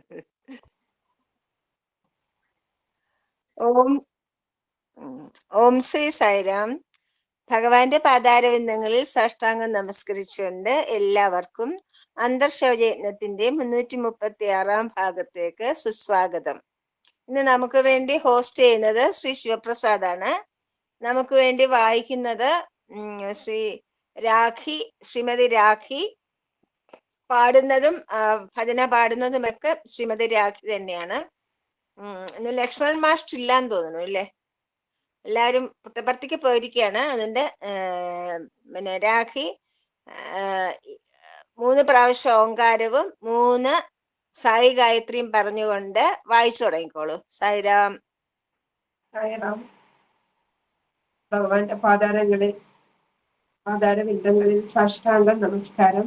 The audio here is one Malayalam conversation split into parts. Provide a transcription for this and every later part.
ഓം ഓം ശ്രീ സായിരാം. ഭഗവാന്റെ പാതാരവിന്ദങ്ങളിൽ സാഷ്ടാംഗം നമസ്കരിച്ചുകൊണ്ട് എല്ലാവർക്കും അന്തർശൗചയജ്ഞത്തിന്റെ മുന്നൂറ്റി മുപ്പത്തി ആറാം ഭാഗത്തേക്ക് സുസ്വാഗതം. ഇന്ന് നമുക്ക് വേണ്ടി ഹോസ്റ്റ് ചെയ്യുന്നത് ശ്രീ ശിവപ്രസാദ് ആണ് നമുക്ക് വേണ്ടി വായിക്കുന്നത് ശ്രീ രാഖി ശ്രീമതി രാഖി പാടുന്നതും ഭജന പാടുന്നതും ഒക്കെ ശ്രീമതി രാഖി തന്നെയാണ്. ഇന്ന് ലക്ഷ്മണൻ മാസ്റ്റർ ഇല്ലാന്ന് തോന്നുന്നു അല്ലേ? എല്ലാവരും പുട്ടപ്പർത്തിക്ക് പോയിരിക്കുകയാണ്. അതുകൊണ്ട് പിന്നെ രാഖി മൂന്ന് പ്രാവശ്യം ഓങ്കാരവും മൂന്ന് സായി ഗായത്രിയും പറഞ്ഞുകൊണ്ട് വായിച്ചു തുടങ്ങിക്കോളൂ. സായിരാം സായിരാം ഭഗവാന്റെ പാതാരങ്ങളിൽ പാതാരവിന്ദങ്ങളിൽ സാഷ്ടാംഗ നമസ്കാരം.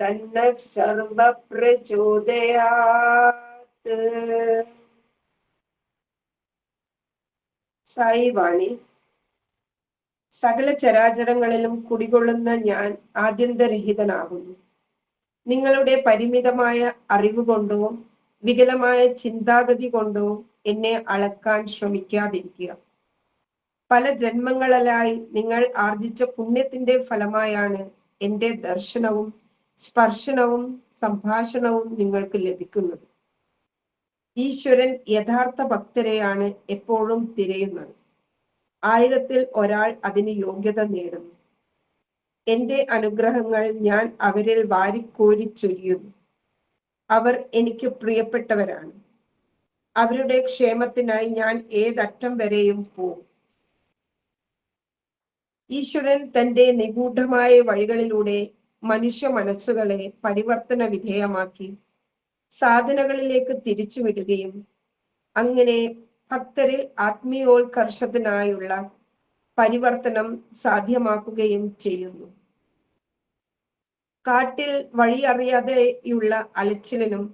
തന്ന സർവ പ്രചോദയാത് സായി വാണി സകല ചരാചരങ്ങളിലും കുടികൊള്ളുന്ന ഞാൻ ആദ്യന്തരഹിതനാകുന്നു. നിങ്ങളുടെ പരിമിതമായ അറിവ് കൊണ്ടോ വികലമായ ചിന്താഗതി കൊണ്ടോ എന്നെ അളക്കാൻ ശ്രമിക്കാതിരിക്കുക. പല ജന്മങ്ങളിലായി നിങ്ങൾ ആർജിച്ച പുണ്യത്തിന്റെ ഫലമായാണ് എന്റെ ദർശനവും സ്പർശനവും സംഭാഷണവും നിങ്ങൾക്ക് ലഭിക്കുന്നത്. ഈശ്വരൻ യഥാർത്ഥ ഭക്തരെയാണ് എപ്പോഴും തിരയുന്നത്. ആയിരത്തിൽ ഒരാൾ അതിന് യോഗ്യത നേടുന്നു. എന്റെ അനുഗ്രഹങ്ങൾ ഞാൻ അവരിൽ വാരിക്കോരി ചൊരിയുന്നു. അവർ എനിക്ക് പ്രിയപ്പെട്ടവരാണ്. അവരുടെ ക്ഷേമത്തിനായി ഞാൻ ഏതറ്റം വരെയും പോകും ഈശ്വരൻ തന്റെ നിഗൂഢമായ വഴികളിലൂടെ മനുഷ്യ മനസ്സുകളെ പരിവർത്തന വിധേയമാക്കി സാധനകളിലേക്ക് തിരിച്ചുവിടുകയും അങ്ങനെ ഭക്തരിൽ ആത്മീയോത്കർഷത്തിനായുള്ള പരിവർത്തനം സാധ്യമാക്കുകയും ചെയ്യുന്നു. കാട്ടിൽ വഴി അറിയാതെയുള്ള അലച്ചിലിനും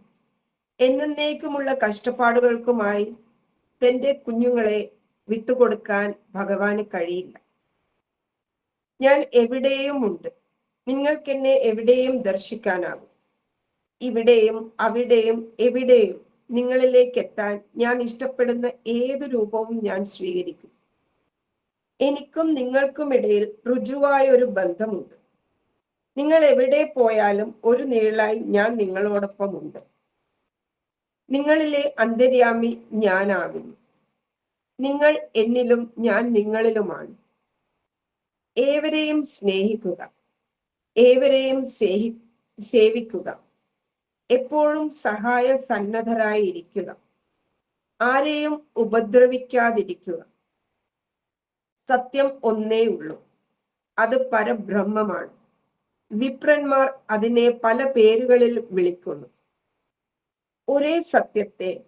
എന്നേക്കുമുള്ള കഷ്ടപ്പാടുകൾക്കുമായി തന്റെ കുഞ്ഞുങ്ങളെ വിട്ടുകൊടുക്കാൻ ഭഗവാന് കഴിയില്ല. ഞാൻ എവിടെയും ഉണ്ട് നിങ്ങൾക്കെന്നെ എവിടെയും ദർശിക്കാനാകും. ഇവിടെയും അവിടെയും എവിടെയും നിങ്ങളിലേക്ക് എത്താൻ ഞാൻ ഇഷ്ടപ്പെടുന്ന ഏത് രൂപവും ഞാൻ സ്വീകരിക്കും. എനിക്കും നിങ്ങൾക്കും ഇടയിൽ രുജുവായ ഒരു ബന്ധമുണ്ട്. നിങ്ങൾ എവിടെ പോയാലും ഒരു നീളായി ഞാൻ നിങ്ങളോടൊപ്പമുണ്ട്. നിങ്ങളിലെ അന്തര്യാമി ഞാനാകുന്നു. നിങ്ങൾ എന്നിലും ഞാൻ നിങ്ങളിലുമാണ്. ഏവരെയും സ്നേഹിക്കുക. ഏവരെയും സേഹി സേവിക്കുക. എപ്പോഴും സഹായ സന്നദ്ധരായി ഇരിക്കുക ആരെയും ഉപദ്രവിക്കാതിരിക്കുക. സത്യം ഒന്നേ ഉള്ളൂ അത് പരബ്രഹ്മമാണ്. വിപ്രന്മാർ അതിനെ പല പേരുകളിൽ വിളിക്കുന്നു. ഒരേ സത്യത്തെ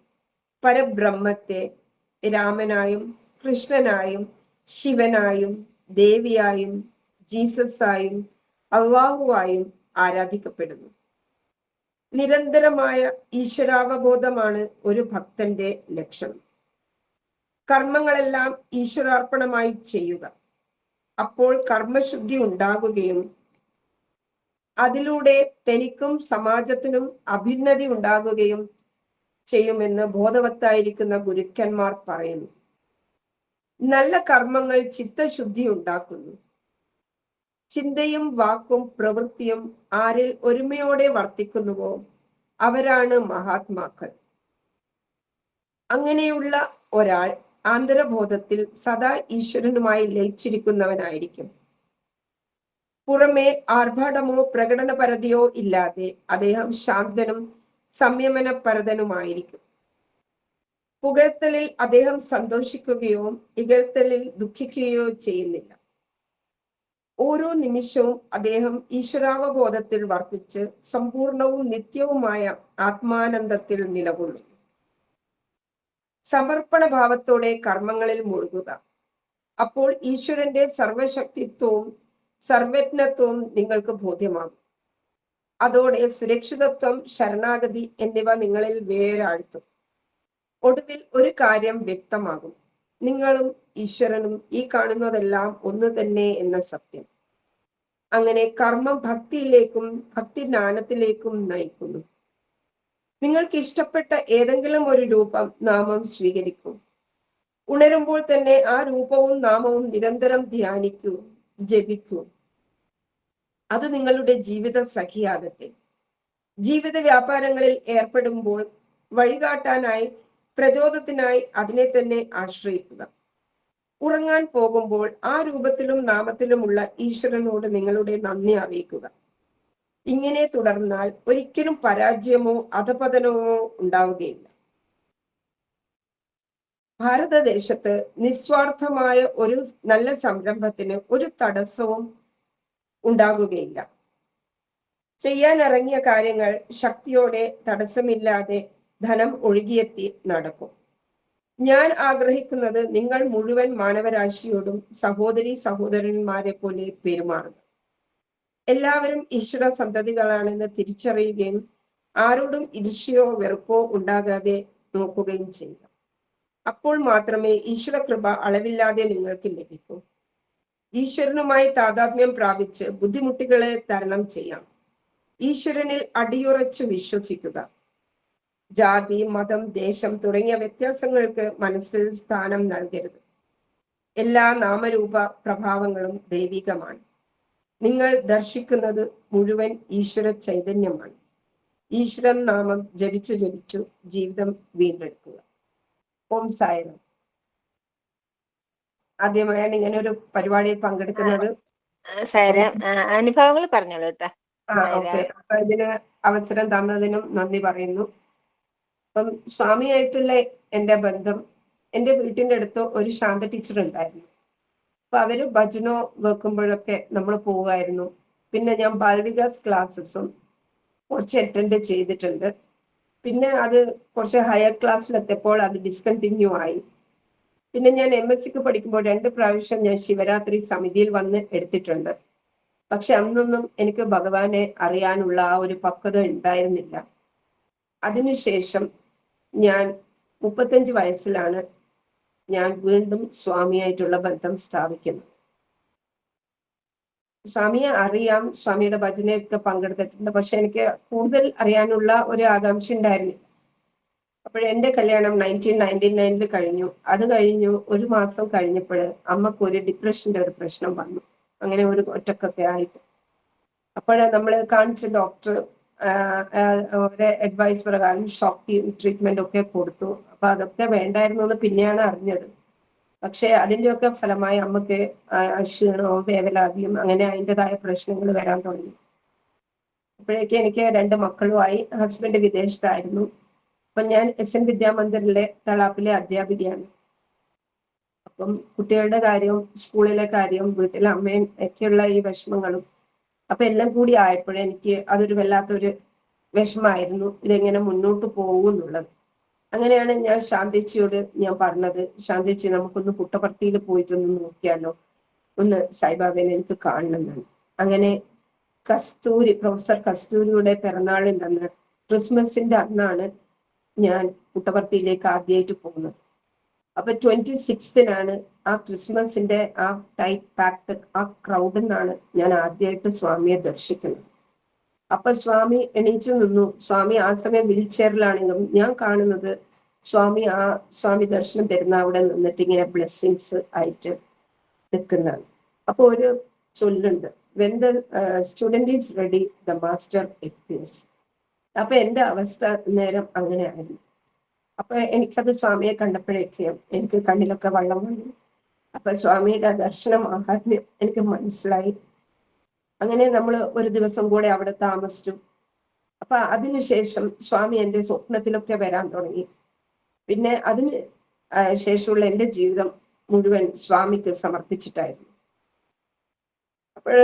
പരബ്രഹ്മത്തെ രാമനായും കൃഷ്ണനായും ശിവനായും ദേവിയായും ജീസസായും അള്ളാഹുവായും ആരാധിക്കപ്പെടുന്നു. നിരന്തരമായ ഈശ്വരാവബോധമാണ് ഒരു ഭക്തന്റെ ലക്ഷ്യം. കർമ്മങ്ങളെല്ലാം ഈശ്വരാർപ്പണമായി ചെയ്യുക. അപ്പോൾ കർമ്മശുദ്ധി ഉണ്ടാകുകയും അതിലൂടെ തനിക്കും സമാജത്തിനും അഭിന്നതി ഉണ്ടാകുകയും ചെയ്യുമെന്ന് ബോധവത്തായിരിക്കുന്ന ഗുരുക്കന്മാർ പറയുന്നു. നല്ല കർമ്മങ്ങൾ ചിത്തശുദ്ധി ഉണ്ടാക്കുന്നു. ചിന്തയും വാക്കും പ്രവൃത്തിയും ആരിൽ ഒരുമയോടെ വർത്തിക്കുന്നുവോ? അവരാണ് മഹാത്മാക്കൾ. അങ്ങനെയുള്ള ഒരാൾ ആന്തരബോധത്തിൽ സദാ ഈശ്വരനുമായി ലയിച്ചിരിക്കുന്നവനായിരിക്കും. പുറമേ ആർഭാടമോ പ്രകടനപരതയോ ഇല്ലാതെ അദ്ദേഹം ശാന്തനും സംയമനപരതനുമായിരിക്കും. പുകഴ്ത്തലിൽ അദ്ദേഹം സന്തോഷിക്കുകയോ ഇകഴ്ത്തലിൽ ദുഃഖിക്കുകയോ ചെയ്യുന്നില്ല. ഓരോ നിമിഷവും അദ്ദേഹം ഈശ്വരാവബോധത്തിൽ വർദ്ധിച്ച് സമ്പൂർണവും നിത്യവുമായ ആത്മാനന്ദത്തിൽ നിലകൊള്ളുന്നു. സമർപ്പണ ഭാവത്തോടെ കർമ്മങ്ങളിൽ മുഴുകുക. അപ്പോൾ ഈശ്വരന്റെ സർവശക്തിത്വവും സർവജ്ഞത്വവും നിങ്ങൾക്ക് ബോധ്യമാകും. അതോടെ സുരക്ഷിതത്വം ശരണാഗതി എന്നിവ നിങ്ങളിൽ വേരാഴ്ത്തും. ഒടുവിൽ ഒരു കാര്യം വ്യക്തമാകും. നിങ്ങളും ഈശ്വരനും ഈ കാണുന്നതെല്ലാം ഒന്ന് തന്നെ എന്ന സത്യം. അങ്ങനെ കർമ്മം ഭക്തിയിലേക്കും ഭക്തി ജ്ഞാനത്തിലേക്കും നയിക്കുന്നു. നിങ്ങൾക്ക് ഇഷ്ടപ്പെട്ട ഏതെങ്കിലും ഒരു രൂപം നാമം സ്വീകരിക്കൂ. ഉണരുമ്പോൾ തന്നെ ആ രൂപവും നാമവും നിരന്തരം ധ്യാനിക്കൂ ജപിക്കൂ. അത് നിങ്ങളുടെ ജീവിത സഖിയാകട്ടെ. ജീവിത വ്യാപാരങ്ങളിൽ ഏർപ്പെടുമ്പോൾ വഴികാട്ടാനായി പ്രചോദത്തിനായി അതിനെ തന്നെ ആശ്രയിക്കുക. ഉറങ്ങാൻ പോകുമ്പോൾ ആ രൂപത്തിലും നാമത്തിലുമുള്ള ഈശ്വരനോട് നിങ്ങളുടെ നന്ദി അറിയിക്കുക. ഇങ്ങനെ തുടർന്നാൽ ഒരിക്കലും പരാജയമോ അധപതനമോ ഉണ്ടാവുകയില്ല. ഭാരതദേശത്ത് നിസ്വാർത്ഥമായ ഒരു നല്ല സംരംഭത്തിന് ഒരു തടസ്സവും ഉണ്ടാകുകയില്ല. ചെയ്യാൻ ഇറങ്ങിയ കാര്യങ്ങൾ ശക്തിയോടെ തടസ്സമില്ലാതെ ധനം ഒഴുകിയെത്തി നടക്കും. ഞാൻ ആഗ്രഹിക്കുന്നത് നിങ്ങൾ മുഴുവൻ മാനവരാശിയോടും സഹോദരി സഹോദരന്മാരെ പോലെ പെരുമാറുക. എല്ലാവരും ഈശ്വര സന്തതികളാണെന്ന് തിരിച്ചറിയുകയും ആരോടും ഇർഷ്യോ വെറുപ്പോ ഉണ്ടാകാതെ നോക്കുകയും ചെയ്യുക. അപ്പോൾ മാത്രമേ ഈശ്വര കൃപ അളവില്ലാതെ നിങ്ങൾക്ക് ലഭിക്കൂ. ഈശ്വരനുമായി താതാത്മ്യം പ്രാപിച്ച് ബുദ്ധിമുട്ടുകളെ തരണം ചെയ്യാം. ഈശ്വരനിൽ അടിയുറച്ചു വിശ്വസിക്കുക. ജാതി മതം ദേശം തുടങ്ങിയ വ്യത്യാസങ്ങൾക്ക് മനസ്സിൽ സ്ഥാനം നൽകരുത്. എല്ലാ നാമരൂപ പ്രഭാവങ്ങളും ദൈവികമാണ്. നിങ്ങൾ ദർശിക്കുന്നത് മുഴുവൻ ഈശ്വര ചൈതന്യമാണ്. ഈശ്വരൻ നാമം ജപിച്ചു ജപിച്ചു ജീവിതം വീണ്ടെടുക്കുക. ഓം സായനം ആദ്യമായാണ് ഇങ്ങനെ ഒരു പരിപാടിയിൽ പങ്കെടുക്കുന്നത്. അനുഭവങ്ങൾ പറഞ്ഞോളൂ കേട്ടോ. ഇതിന് അവസരം തന്നതിനും നന്ദി പറയുന്നു. അപ്പം സ്വാമിയായിട്ടുള്ള എന്റെ ബന്ധം എന്റെ വീട്ടിന്റെ അടുത്ത് ഒരു ശാന്ത ടീച്ചർ ഉണ്ടായിരുന്നു. അപ്പൊ അവർ ഭജനോ വെക്കുമ്പോഴൊക്കെ നമ്മൾ പോവുമായിരുന്നു പിന്നെ ഞാൻ ബാലവികാസ് ക്ലാസ്സസും കുറച്ച് അറ്റൻഡ് ചെയ്തിട്ടുണ്ട്. പിന്നെ അത് കുറച്ച് ഹയർ ക്ലാസ്സിലെത്തിയപ്പോൾ അത് ഡിസ്കണ്ടിന്യൂ ആയി. പിന്നെ ഞാൻ എം എസ് സിക്ക് പഠിക്കുമ്പോൾ രണ്ട് പ്രാവശ്യം ഞാൻ ശിവരാത്രി സമിതിയിൽ വന്ന് എടുത്തിട്ടുണ്ട്. പക്ഷെ അന്നൊന്നും എനിക്ക് ഭഗവാനെ അറിയാനുള്ള ആ ഒരു പക്വത ഉണ്ടായിരുന്നില്ല. അതിനുശേഷം ഞാൻ മുപ്പത്തഞ്ച് വയസ്സിലാണ് ഞാൻ വീണ്ടും സ്വാമിയായിട്ടുള്ള ബന്ധം സ്ഥാപിക്കുന്നത്. സ്വാമിയെ അറിയാം സ്വാമിയുടെ ഭജനയൊക്കെ പങ്കെടുത്തിട്ടുണ്ട്. പക്ഷെ എനിക്ക് കൂടുതൽ അറിയാനുള്ള ഒരു ആകാംക്ഷ ഉണ്ടായിരുന്നില്ല. അപ്പോൾ എന്റെ കല്യാണം നയന്റീൻ നയന്റി നയനിൽ കഴിഞ്ഞു. അത് കഴിഞ്ഞു ഒരു മാസം കഴിഞ്ഞപ്പോൾ അമ്മയ്ക്ക് ഒരു ഡിപ്രഷന്റെ ഒരു പ്രശ്നം വന്നു. അങ്ങനെ ഒരു ഒറ്റക്കൊക്കെ ആയിട്ട്. അപ്പോൾ നമ്മൾ കാണിച്ച ഡോക്ടർ ഒരു അഡ്വൈസ് പ്രകാരം ഷോക്ക് ട്രീറ്റ്മെന്റ് ഒക്കെ കൊടുത്തു. അപ്പൊ അതൊക്കെ വേണ്ടായിരുന്നു എന്ന് പിന്നെയാണ് അറിഞ്ഞത്. പക്ഷെ അതിന്റെയൊക്കെ ഫലമായി അമ്മയ്ക്ക് ക്ഷീണവും വേവലാതിയും അങ്ങനെ അതിന്റെതായ പ്രശ്നങ്ങൾ വരാൻ തുടങ്ങി. അപ്പോഴേക്ക് എനിക്ക് രണ്ട് മക്കളുമായി ഹസ്ബൻഡ് വിദേശത്തായിരുന്നു. അപ്പൊ ഞാൻ എസ് എൻ വിദ്യാമന്ദിറിലെ തളാപ്പിലെ അധ്യാപികയാണ്. അപ്പം കുട്ടികളുടെ കാര്യവും സ്കൂളിലെ കാര്യവും വീട്ടിലെ അമ്മയും ഒക്കെയുള്ള ഈ വിഷമങ്ങളും അപ്പൊ എല്ലാം കൂടി ആയപ്പോഴേ എനിക്ക് അതൊരു വല്ലാത്തൊരു വിഷമായിരുന്നു. ഇതെങ്ങനെ മുന്നോട്ട് പോകും എന്നുള്ളത്. അങ്ങനെയാണ് ഞാൻ ശാന്തിച്ചിയോട് ഞാൻ പറഞ്ഞത്. ശാന്തിച്ചി നമുക്കൊന്ന് പുട്ടപർത്തിയിൽ പോയിട്ടൊന്ന് നോക്കിയാലോ? ഒന്ന് സായിബാബേനെ എനിക്ക് കാണണമെന്നാണ്. അങ്ങനെ കസ്തൂരി പ്രൊഫസർ കസ്തൂരിയുടെ പിറന്നാളിന്റെ അന്ന് ക്രിസ്മസിന്റെ അന്നാണ് ഞാൻ പുട്ടപർത്തിയിലേക്ക് ആദ്യമായിട്ട് പോകുന്നത്. അപ്പൊ ട്വന്റി സിക്സ്തിനാണ് ആ ക്രിസ്മസിന്റെ ആ ടൈറ്റ് പാക്ട് ആ ക്രൗഡിൽ നിന്നാണ് ഞാൻ ആദ്യമായിട്ട് സ്വാമിയെ ദർശിക്കുന്നത്. അപ്പൊ സ്വാമി എണീച്ചു നിന്നു. സ്വാമി ആ സമയം വീൽ ചെയറിലാണെങ്കിലും ഞാൻ കാണുന്നത് സ്വാമി ആ സ്വാമി ദർശനം തരുന്ന അവിടെ നിന്നിട്ട് ഇങ്ങനെ ബ്ലെസ്സിങ്സ് ആയിട്ട് നിൽക്കുന്നതാണ് അപ്പൊ ഒരു ചൊല്ലുണ്ട്. When the student is ready the master appears അപ്പൊ എന്റെ അവസ്ഥ നേരം അങ്ങനെ ആയിരുന്നു. അപ്പൊ എനിക്കത് സ്വാമിയെ കണ്ടപ്പോഴേക്ക് എനിക്ക് കണ്ണിലൊക്കെ വെള്ളം വന്നു. അപ്പൊ സ്വാമിയുടെ ദർശന മഹാത്മ്യം എനിക്ക് മനസ്സിലായി. അങ്ങനെ നമ്മൾ ഒരു ദിവസം കൂടെ അവിടെ താമസിച്ചു. അപ്പൊ അതിനുശേഷം സ്വാമി എന്റെ സ്വപ്നത്തിലൊക്കെ വരാൻ തുടങ്ങി. പിന്നെ അതിന് ശേഷമുള്ള എന്റെ ജീവിതം മുഴുവൻ സ്വാമിക്ക് സമർപ്പിച്ചിട്ടായിരുന്നു. അപ്പോൾ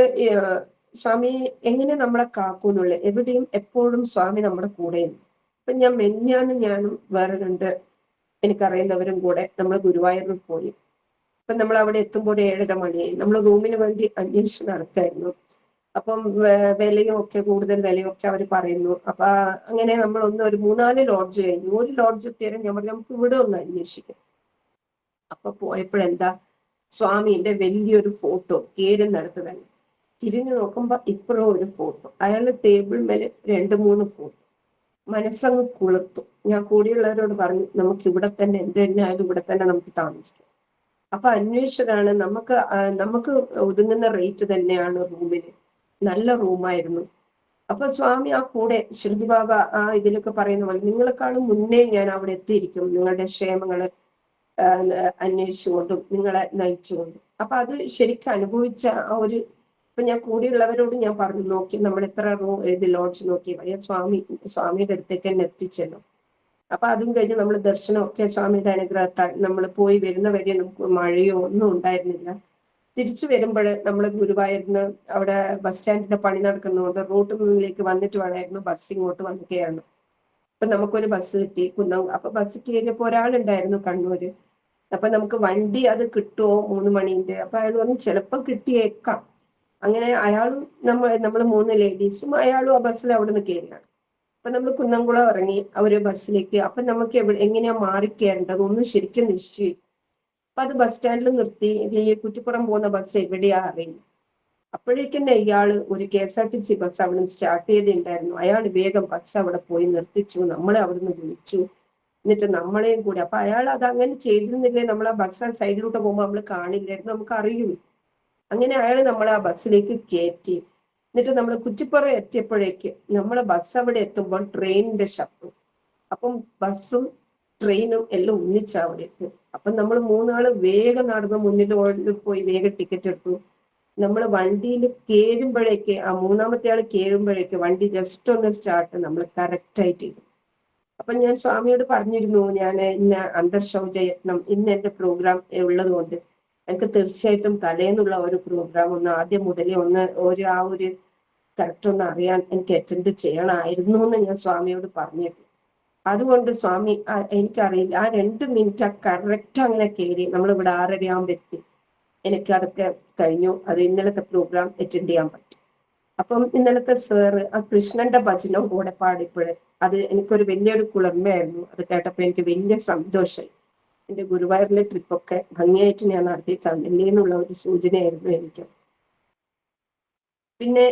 സ്വാമി എങ്ങനെ നമ്മളെ കാക്കൂന്നുള്ളത് എവിടെയും എപ്പോഴും സ്വാമി നമ്മുടെ കൂടെയുണ്ട്. അപ്പൊ ഞാൻ മെഞ്ഞാന്ന് ഞാനും വേറെ രണ്ട് എനിക്കറിയുന്നവരും കൂടെ നമ്മൾ ഗുരുവായൂരിൽ പോയി. അപ്പൊ നമ്മൾ അവിടെ എത്തുമ്പോൾ ഒരു ഏഴര മണിയായി. നമ്മൾ റൂമിന് വേണ്ടി അന്വേഷിച്ച് നടക്കായിരുന്നു. അപ്പം വിലയും ഒക്കെ കൂടുതൽ വിലയൊക്കെ അവർ പറയുന്നു. അപ്പൊ അങ്ങനെ നമ്മൾ ഒന്ന് ഒരു മൂന്നാൽ ലോഡ്ജ് കഴിഞ്ഞു. ഒരു ലോഡ്ജ് എത്തിയാൽ ഞാൻ പറഞ്ഞു നമുക്ക് ഇവിടെ ഒന്ന് അന്വേഷിക്കാം. അപ്പൊ പോയപ്പോഴെന്താ സ്വാമിന്റെ വലിയൊരു ഫോട്ടോ കേരുന്നിടത്ത് തന്നെ തിരിഞ്ഞു നോക്കുമ്പോ ഇപ്പോഴും ഒരു ഫോട്ടോ. അയാളുടെ ടേബിൾ മേലെ രണ്ട് മൂന്ന് ഫോട്ടോ. മനസ്സങ്ങ് കുളിർത്തു ഞാൻ കൂടിയുള്ളവരോട് പറഞ്ഞു നമുക്ക് ഇവിടെ തന്നെ എന്ത് തന്നെ ആയാലും ഇവിടെ തന്നെ നമുക്ക് താമസിക്കാം. അപ്പൊ അന്വേഷകരാണ് നമുക്ക് നമുക്ക് ഒതുങ്ങുന്ന റേറ്റ് തന്നെയാണ് റൂമിന്. നല്ല റൂമായിരുന്നു. അപ്പൊ സ്വാമി ആ കൂടെ ശ്രുതി ബാബ ആ ഇതിലൊക്കെ പറയുന്ന പോലെ നിങ്ങളെക്കാളും മുന്നേ ഞാൻ അവിടെ എത്തിയിരിക്കും. നിങ്ങളുടെ ക്ഷേമങ്ങൾ അന്വേഷിച്ചുകൊണ്ടും നിങ്ങളെ നയിച്ചുകൊണ്ടും. അപ്പൊ അത് ശരിക്കും അനുഭവിച്ച ആ ഒരു ഇപ്പൊ ഞാൻ കൂടെയുള്ളവരോട് ഞാൻ പറഞ്ഞു നോക്കി നമ്മൾ എത്ര റൂ ഇത് ലോഡ്ജ് നോക്കി വലിയ സ്വാമി സ്വാമിയുടെ അടുത്തേക്ക് തന്നെ എത്തിച്ചല്ലോ. അപ്പൊ അതും കഴിഞ്ഞ് നമ്മൾ ദർശനമൊക്കെ സ്വാമിയുടെ അനുഗ്രഹത്താൽ നമ്മൾ പോയി വരുന്ന വരെ നമുക്ക് മഴയോ ഒന്നും ഉണ്ടായിരുന്നില്ല. തിരിച്ചു വരുമ്പോൾ നമ്മൾ ഗുരുവായൂരിന് അവിടെ ബസ് സ്റ്റാൻഡിന്റെ പണി നടക്കുന്നതുകൊണ്ട് റൂട്ട് മുന്നിലേക്ക് വന്നിട്ട് വേണമായിരുന്നു ബസ് ഇങ്ങോട്ട് വന്ന് കയറണം. അപ്പൊ നമുക്കൊരു ബസ് കിട്ടി കുന്നം അപ്പൊ ബസ് കയറിയപ്പോ ഒരാളുണ്ടായിരുന്നു കണ്ണൂര്. അപ്പൊ നമുക്ക് വണ്ടി അത് കിട്ടുമോ മൂന്ന് മണീന്റെ അപ്പൊ അയാൾ പറഞ്ഞു ചിലപ്പോൾ കിട്ടിയേക്കാം. അങ്ങനെ അയാളും നമ്മൾ നമ്മൾ മൂന്ന് ലേഡീസും അയാളും ആ ബസ്സിൽ അവിടെ നിന്ന് കയറിയാണ് അപ്പൊ നമ്മൾ കുന്നംകുളം ഇറങ്ങി ഒരു ബസ്സിലേക്ക് അപ്പൊ നമുക്ക് എവിടെ എങ്ങനെയാ മാറിക്കയറേണ്ടത് ഒന്നും ശരിക്കും നിശ്ചയി അപ്പൊ അത് ബസ് സ്റ്റാൻഡിൽ നിർത്തി കുറ്റിപ്പുറം പോകുന്ന ബസ് എവിടെയാ അറിയില്ല. അപ്പോഴേക്കും ഇയാൾ ഒരു K S R T C bus അവിടെ നിന്ന് സ്റ്റാർട്ട് ചെയ്തിട്ടുണ്ടായിരുന്നു. അയാൾ വേഗം ബസ് അവിടെ പോയി നിർത്തിച്ചു നമ്മളെ അവിടുന്ന് വിളിച്ചു. എന്നിട്ട് നമ്മളെയും കൂടി അപ്പൊ അയാൾ അത് അങ്ങനെ ചെയ്തിരുന്നില്ലേ നമ്മൾ ആ ബസ് സൈഡിലോട്ട് പോകുമ്പോൾ നമ്മൾ കാണില്ലായിരുന്നു. നമുക്ക് അറിയില്ല അങ്ങനെ അയാൾ നമ്മളെ ആ ബസ്സിലേക്ക് കയറ്റി എന്നിട്ട് നമ്മൾ കുറ്റിപ്പുറം എത്തിയപ്പോഴേക്ക് നമ്മളെ ബസ് അവിടെ എത്തുമ്പോൾ ട്രെയിനിന്റെ ശബ്ദം. അപ്പം ബസ്സും ട്രെയിനും എല്ലാം ഒന്നിച്ചാ അവിടെ എത്തി. അപ്പം നമ്മൾ മൂന്നാൾ വേഗം നടന്ന് മുന്നിൽ പോയി വേഗം ടിക്കറ്റ് എടുത്തു. നമ്മൾ വണ്ടിയിൽ കയറുമ്പോഴേക്ക് ആ മൂന്നാമത്തെ ആൾ കയറുമ്പോഴേക്ക് വണ്ടി ജസ്റ്റ് ഒന്ന് സ്റ്റാർട്ട് നമ്മൾ കറക്റ്റ് ആയിട്ട് ഇടും. അപ്പൊ ഞാൻ സ്വാമിയോട് പറഞ്ഞിരുന്നു ഞാൻ ഇന്ന അന്തർശൗചയത്നം ഇന്ന് എന്റെ പ്രോഗ്രാം ഉള്ളത് കൊണ്ട് എനിക്ക് തീർച്ചയായിട്ടും തലേന്നുള്ള ഒരു പ്രോഗ്രാം ഒന്ന് ആദ്യം മുതലേ ഒന്ന് ഒരു ആ ഒരു കറക്റ്റ് ഒന്ന് അറിയാൻ എനിക്ക് അറ്റൻഡ് ചെയ്യണമായിരുന്നു എന്ന് ഞാൻ സ്വാമിയോട് പറഞ്ഞിരുന്നു. അതുകൊണ്ട് സ്വാമി എനിക്കറിയില്ല. ആ രണ്ട് മിനിറ്റ് ആ കറക്റ്റ് അങ്ങനെ കയറി നമ്മളിവിടെ ആറരയാകുമ്പോൾ എത്തി. എനിക്ക് അതൊക്കെ കഴിഞ്ഞു. അത് ഇന്നലത്തെ പ്രോഗ്രാം അറ്റൻഡ് ചെയ്യാൻ പറ്റും. അപ്പം ഇന്നലത്തെ സാറ് ആ കൃഷ്ണന്റെ ഭജനം കൂടെ പാടിപ്പോഴേ അത് എനിക്കൊരു വലിയൊരു കുളിർമയായിരുന്നു. അത് കേട്ടപ്പോൾ എനിക്ക് വലിയ സന്തോഷമായി എന്റെ ഗുരുവായൂരിലെ ട്രിപ്പൊക്കെ ഭംഗിയായിട്ട് ഞാൻ നടത്തി തന്നില്ലേ എന്നുള്ള ഒരു സൂചനയായിരുന്നു എനിക്ക്. പിന്നെ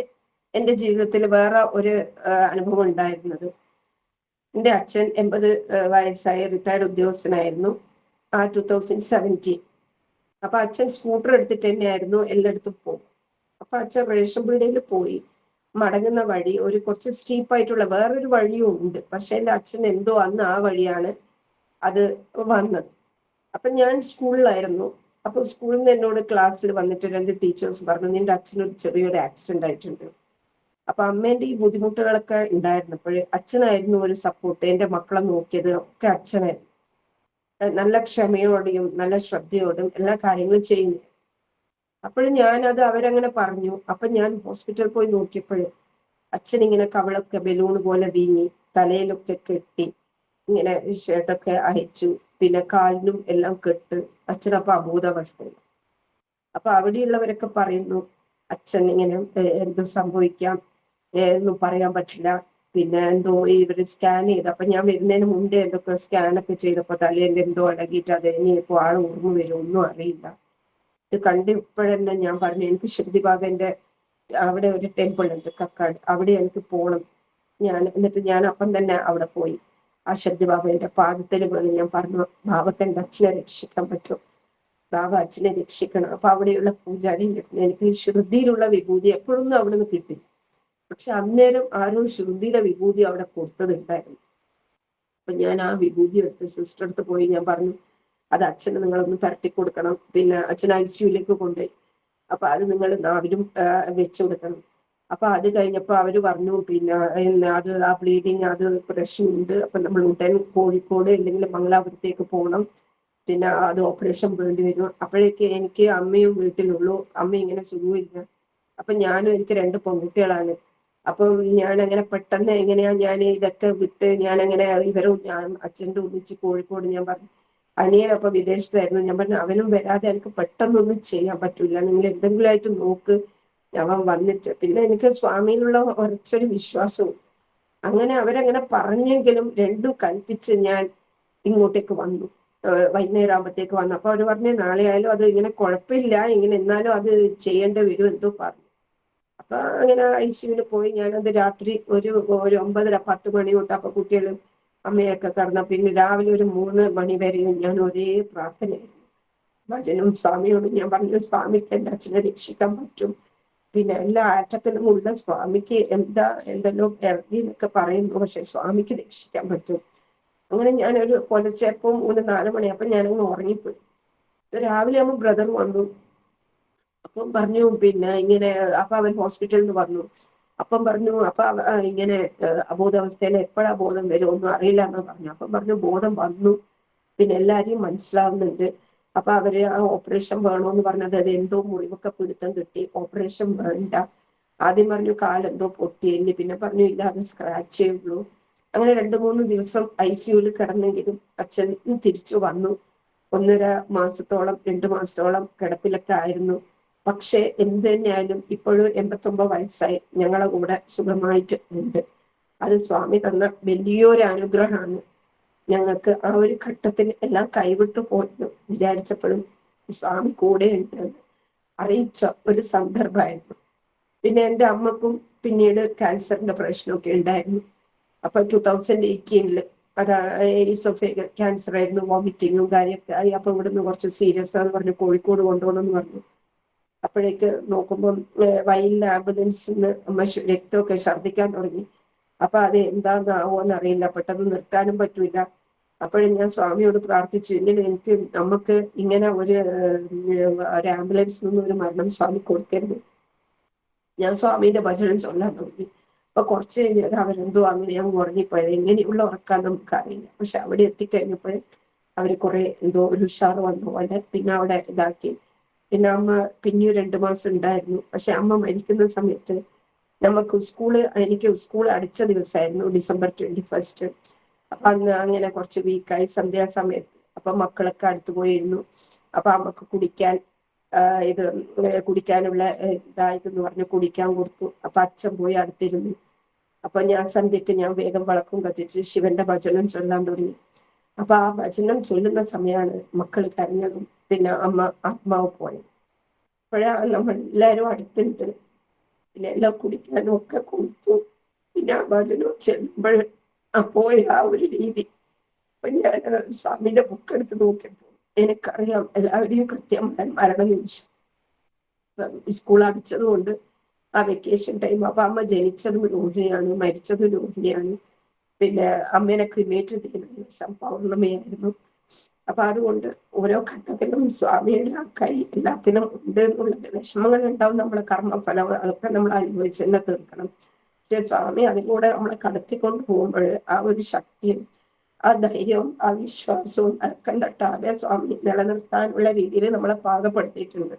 എന്റെ ജീവിതത്തിൽ വേറെ ഒരു അനുഭവം ഉണ്ടായിരുന്നത്. എന്റെ അച്ഛൻ എൺപത് വയസ്സായ റിട്ടയർഡ് ഉദ്യോഗസ്ഥനായിരുന്നു. ആ ടു തൗസൻഡ് സെവന്റീൻ അപ്പൊ അച്ഛൻ സ്കൂട്ടർ എടുത്തിട്ട് തന്നെയായിരുന്നു എല്ലായിടത്തും പോകും അപ്പൊ അച്ഛൻ റേഷൻ പീടികയിൽ പോയി. മടങ്ങുന്ന വഴി ഒരു കുറച്ച് സ്റ്റീപ്പായിട്ടുള്ള വേറൊരു വഴിയും ഉണ്ട് പക്ഷെ എന്റെ അച്ഛൻ എന്തോ അന്ന് ആ വഴിയാണ് അത് വന്നത്. അപ്പൊ ഞാൻ സ്കൂളിലായിരുന്നു. അപ്പൊ സ്കൂളിൽ നിന്ന് എന്നോട് ക്ലാസ്സിൽ വന്നിട്ട് രണ്ട് ടീച്ചേഴ്സ് പറഞ്ഞു നിന്റെ അച്ഛനൊരു ചെറിയൊരു ആക്സിഡന്റ് ആയിട്ടുണ്ട്. അപ്പൊ അമ്മേന്റെ ഈ ബുദ്ധിമുട്ടുകളൊക്കെ ഉണ്ടായിരുന്നപ്പോൾ അച്ഛനായിരുന്നു ഒരു സപ്പോർട്ട് എന്റെ മക്കളെ നോക്കിയത് ഒക്കെ അച്ഛനായിരുന്നു നല്ല ക്ഷമയോടെയും നല്ല ശ്രദ്ധയോടും എല്ലാ കാര്യങ്ങളും ചെയ്യുന്നു അപ്പോഴും ഞാൻ അത് അവരങ്ങനെ പറഞ്ഞു. അപ്പൊ ഞാൻ ഹോസ്പിറ്റലിൽ പോയി നോക്കിയപ്പോൾ അച്ഛൻ ഇങ്ങനെ കവളൊക്കെ ബലൂൺ പോലെ വീങ്ങി തലയിലൊക്കെ കെട്ടി ഇങ്ങനെ ഷർട്ടൊക്കെ അയച്ചു. പിന്നെ കാലിനും എല്ലാം കെട്ട് അച്ഛൻ അപ്പൊ അബോധാവസ്ഥയിൽ. അപ്പൊ അവിടെയുള്ളവരൊക്കെ പറയുന്നു അച്ഛൻ ഇങ്ങനെ എന്തോ സംഭവിക്കാം ഒന്നും പറയാൻ പറ്റില്ല. പിന്നെ എന്തോ ഇവർ സ്കാൻ ചെയ്ത് അപ്പൊ ഞാൻ വരുന്നതിന് മുമ്പേ എന്തൊക്കെ സ്കാനൊക്കെ ചെയ്തപ്പോ തലേന്റെ എന്തോ അടങ്ങിയിട്ട് അത് ഇനിയിപ്പോ ആൾ ഓർമ്മ വരും ഒന്നും അറിയില്ല. ഇത് കണ്ട് ഇപ്പോഴെന്നെ ഞാൻ പറഞ്ഞു എനിക്ക് ശക്തി ബാബന്റെ അവിടെ ഒരു ടെമ്പിൾ ഉണ്ട് കക്കാട്. അവിടെ എനിക്ക് പോകണം ഞാൻ എന്നിട്ട് ഞാൻ അപ്പം തന്നെ അവിടെ പോയി. ആ ബാബ ബാബയുടെ പാദത്തിൽ പോലെ ഞാൻ പറഞ്ഞു ബാബക്ക് അച്ഛനെ രക്ഷിക്കാൻ പറ്റും? ബാബ അച്ഛനെ രക്ഷിക്കണം. അപ്പൊ അവിടെയുള്ള പൂജാരി എനിക്ക് ശ്രുതിയിലുള്ള വിഭൂതി എപ്പോഴൊന്നും അവിടെ നിന്ന് കിട്ടി. പക്ഷെ അന്നേരം ആരോ ശ്രുതിയുടെ വിഭൂതി അവിടെ കൊടുത്തതുണ്ടായിരുന്നു. അപ്പൊ ഞാൻ ആ വിഭൂതി എടുത്ത് സിസ്റ്റർ അടുത്ത് പോയി ഞാൻ പറഞ്ഞു അത് അച്ഛന് നിങ്ങളൊന്ന് പരട്ടി കൊടുക്കണം. പിന്നെ അച്ഛൻ ഐ സിയുലേക്ക് കൊണ്ടുപോയി. അപ്പൊ അത് നിങ്ങൾ നാവിലും വെച്ചു കൊടുക്കണം. അപ്പൊ അത് കഴിഞ്ഞപ്പോ അവർ പറഞ്ഞു പിന്നെ എന്നാ അത് ആ ബ്ലീഡിങ് അത് പ്രശ്നമുണ്ട്. അപ്പൊ നമ്മൾ ഉടൻ കോഴിക്കോട് അല്ലെങ്കിൽ മംഗലാപുരത്തേക്ക് പോകണം പിന്നെ അത് ഓപ്പറേഷൻ വേണ്ടി വരും. അപ്പോഴേക്ക് എനിക്ക് അമ്മയും വീട്ടിലുള്ളൂ. അമ്മ ഇങ്ങനെ സുഖമില്ല. അപ്പൊ ഞാനും എനിക്ക് രണ്ട് പെൺകുട്ടികളാണ്. അപ്പം ഞാൻ അങ്ങനെ പെട്ടെന്ന് എങ്ങനെയാ ഞാൻ ഇതൊക്കെ വിട്ട് ഞാൻ അങ്ങനെ ഇവരും ഞാൻ അച്ഛന്റെ ഒന്നിച്ച് കോഴിക്കോട് ഞാൻ പറഞ്ഞു അനിയൻ അപ്പൊ വിദേശത്തായിരുന്നു. ഞാൻ പറഞ്ഞു അവനും വരാതെ എനിക്ക് പെട്ടെന്നൊന്നും ചെയ്യാൻ പറ്റില്ല നിങ്ങൾ എന്തെങ്കിലും ആയിട്ട് നോക്ക്. അവൻ വന്നിട്ട്. പിന്നെ എനിക്ക് സ്വാമിയിലുള്ള ഉറച്ചൊരു വിശ്വാസവും. അങ്ങനെ അവരങ്ങനെ പറഞ്ഞെങ്കിലും രണ്ടും കൽപ്പിച്ച് ഞാൻ ഇങ്ങോട്ടേക്ക് വന്നു. വൈകുന്നേരം ആകുമ്പോഴത്തേക്ക് വന്നു. അപ്പൊ അവർ പറഞ്ഞു നാളെ ആയാലും അത് ഇങ്ങനെ കുഴപ്പമില്ല. ഇങ്ങനെ എന്നാലും അത് ചെയ്യേണ്ടി വരും എന്തോ പറഞ്ഞു. അപ്പൊ അങ്ങനെ ഐ സിയുവിൽ പോയി. ഞാനത് രാത്രി ഒരു ഒരു ഒമ്പതര പത്ത് മണി തൊട്ട് അപ്പൊ കുട്ടികൾ അമ്മയൊക്കെ കടന്ന. പിന്നെ രാവിലെ ഒരു മൂന്ന് മണി വരെയും ഞാൻ ഒരേ പ്രാർത്ഥനയായിരുന്നു. ഭജനും സ്വാമിയോടും ഞാൻ പറഞ്ഞു സ്വാമിക്ക് എന്റെ അച്ഛനെ രക്ഷിക്കാൻ പറ്റും. പിന്നെ എല്ലാ ആറ്റത്തിലും ഉള്ള സ്വാമിക്ക് എന്താ എന്തെല്ലോ ഇറങ്ങി എന്നൊക്കെ പറയുന്നു. പക്ഷെ സ്വാമിക്ക് രക്ഷിക്കാൻ പറ്റും. അങ്ങനെ ഞാനൊരു പുലച്ചേപ്പം മൂന്ന് നാല് മണിയപ്പം ഞാനങ്ങ് ഉറങ്ങിപ്പോയി. രാവിലെ ആകുമ്പോൾ ബ്രദർ വന്നു. അപ്പം പറഞ്ഞു പിന്നെ ഇങ്ങനെ അപ്പൊ അവൻ ഹോസ്പിറ്റലിൽ നിന്ന് വന്നു. അപ്പം പറഞ്ഞു അപ്പൊ ഇങ്ങനെ അബോധാവസ്ഥയിൽ എപ്പോഴാ ബോധം വരും ഒന്നും അറിയില്ല എന്ന് പറഞ്ഞു. അപ്പം പറഞ്ഞു ബോധം വന്നു. പിന്നെ എല്ലാരെയും മനസ്സിലാവുന്നുണ്ട്. അപ്പൊ അവർ ആ ഓപ്പറേഷൻ വേണോന്ന് പറഞ്ഞത് അത് എന്തോ മുറിവൊക്കെ പിടുത്തം കിട്ടി. ഓപ്പറേഷൻ വേണ്ട. ആദ്യം പറഞ്ഞു കാലെന്തോ പൊട്ടിയെന്ന്. പിന്നെ പറഞ്ഞു ഇല്ല അത് സ്ക്രാച്ചേ ഉള്ളൂ. അങ്ങനെ രണ്ടു മൂന്ന് ദിവസം ഐ സിയുയിൽ കിടന്നെങ്കിലും അച്ഛൻ തിരിച്ചു വന്നു. ഒന്നര മാസത്തോളം രണ്ടു മാസത്തോളം കിടപ്പിലൊക്കെ ആയിരുന്നു. പക്ഷെ എന്ത് തന്നെയായാലും ഇപ്പോഴും എൺപത്തൊമ്പത് വയസ്സായി ഞങ്ങളെ കൂടെ സുഖമായിട്ട് ഉണ്ട്. അത് സ്വാമി തന്ന വലിയൊരു അനുഗ്രഹമാണ്. ഞങ്ങൾക്ക് ആ ഒരു ഘട്ടത്തിൽ എല്ലാം കൈവിട്ടു പോയെന്ന് വിചാരിച്ചപ്പോഴും സ്വാമി കൂടെ ഉണ്ട് അറിയിച്ച ഒരു സന്ദർഭമായിരുന്നു. പിന്നെ എന്റെ അമ്മക്കും പിന്നീട് ക്യാൻസറിന്റെ പ്രശ്നമൊക്കെ ഉണ്ടായിരുന്നു. അപ്പൊ ടൂ തൗസൻഡ് എയ്റ്റീനിൽ അതായത് ക്യാൻസർ ആയിരുന്നു വോമിറ്റിങ്ങും കാര്യമൊക്കെ ആയി. അപ്പൊ ഇവിടുന്ന് കുറച്ച് സീരിയസ് ആണെന്ന് പറഞ്ഞു കോഴിക്കോട് കൊണ്ടുപോകണമെന്ന് പറഞ്ഞു. അപ്പോഴേക്ക് നോക്കുമ്പോൾ വയലിൽ ആംബുലൻസിൽ ആംബുലൻസിന്ന് അമ്മ രക്തമൊക്കെ ഛർദ്ദിക്കാൻ തുടങ്ങി. അപ്പൊ അത് എന്താന്നാവോന്ന് അറിയില്ല പെട്ടെന്ന് നിർത്താനും പറ്റൂല. അപ്പോഴും ഞാൻ സ്വാമിയോട് പ്രാർത്ഥിച്ചു ഇങ്ങനെ എനിക്ക് നമുക്ക് ഇങ്ങനെ ഒരു ഒരു ആംബുലൻസിൽ നിന്ന് ഒരു മരണം സ്വാമി കൊടുക്കരുത്. ഞാൻ സ്വാമിയുടെ ഭജനം ചൊല്ലാൻ തുടങ്ങി. അപ്പൊ കുറച്ച് കഴിഞ്ഞാൽ അവരെന്തോ അങ്ങനെ ഞാൻ ഉറങ്ങിപ്പോയത്. എങ്ങനെയുള്ള ഉറക്കാൻ നമുക്കറിയില്ല. പക്ഷെ അവിടെ എത്തിക്കഴിഞ്ഞപ്പോഴേ അവർ കുറെ എന്തോ ഒരു ഉഷാർ വന്നു. പോലെ പിന്നെ അവിടെ ഇതാക്കി. പിന്നെ അമ്മ പിന്നെയും രണ്ടു മാസം ഉണ്ടായിരുന്നു. പക്ഷെ അമ്മ മരിക്കുന്ന സമയത്ത് നമുക്ക് സ്കൂൾ എനിക്ക് സ്കൂൾ അടിച്ച ദിവസമായിരുന്നു ഡിസംബർ ട്വന്റി ഫസ്റ്റ്. അന്ന് അങ്ങനെ കുറച്ച് വീക്കായി സന്ധ്യാസമയത്ത് അപ്പൊ മക്കളൊക്കെ അടുത്ത് പോയിരുന്നു. അപ്പൊ അമ്മയ്ക്ക് കുടിക്കാൻ ഇത് കുടിക്കാനുള്ള ഇതായതെന്ന് പറഞ്ഞ് കുടിക്കാൻ കൊടുത്തു. അപ്പൊ അച്ഛൻ പോയി അടുത്തിരുന്നു. അപ്പൊ ഞാൻ സന്ധ്യക്ക് ഞാൻ വേഗം വളക്കും കത്തിച്ച് ശിവന്റെ ഭജനം ചൊല്ലാൻ തുടങ്ങി. അപ്പൊ ആ ഭജനം ചൊല്ലുന്ന സമയമാണ് മക്കൾ കരഞ്ഞതും പിന്നെ അമ്മ ആത്മാവ് പോയത്. അപ്പോഴാ നമ്മൾ എല്ലാവരും അടുത്തുണ്ട്. പിന്നെ എല്ലാം കുടിക്കാനും ഒക്കെ കൊടുത്തു. പിന്നെ ആ ഭജനം ചെല്ലുമ്പോൾ ആ പോയ ആ ഒരു രീതി. അപ്പൊ ഞാൻ ബുക്ക് എടുത്ത് നോക്കിയപ്പോൾ എനിക്കറിയാം എല്ലാവരെയും കൃത്യമായ ചോദിച്ചു സ്കൂൾ അടിച്ചത് കൊണ്ട് ആ വെക്കേഷൻ ടൈം അപ്പൊ അമ്മ ജനിച്ചതും രോഹിണിയാണ് മരിച്ചതും രോഹിണിയാണ്. പിന്നെ അമ്മേനെ ക്രിമേറ്റ് ചെയ്യുന്ന ദിവസം പൗർണമിയായിരുന്നു. അപ്പൊ അതുകൊണ്ട് ഓരോ ഘട്ടത്തിലും സ്വാമിയുടെ ആ കൈ എല്ലാത്തിനും ഉണ്ട് എന്നുള്ളത് വിഷമങ്ങൾ ഉണ്ടാവും നമ്മളെ കർമ്മഫലം അതൊക്കെ നമ്മൾ അനുഭവിച്ച് തന്നെ തീർക്കണം. പക്ഷെ സ്വാമി അതിലൂടെ നമ്മളെ കടത്തിക്കൊണ്ട് പോകുമ്പോൾ ആ ഒരു ശക്തിയും ആ ധൈര്യവും ആ വിശ്വാസവും അടക്കം തട്ടാതെ സ്വാമി നിലനിർത്താനുള്ള രീതിയിൽ നമ്മളെ പാകപ്പെടുത്തിയിട്ടുണ്ട്.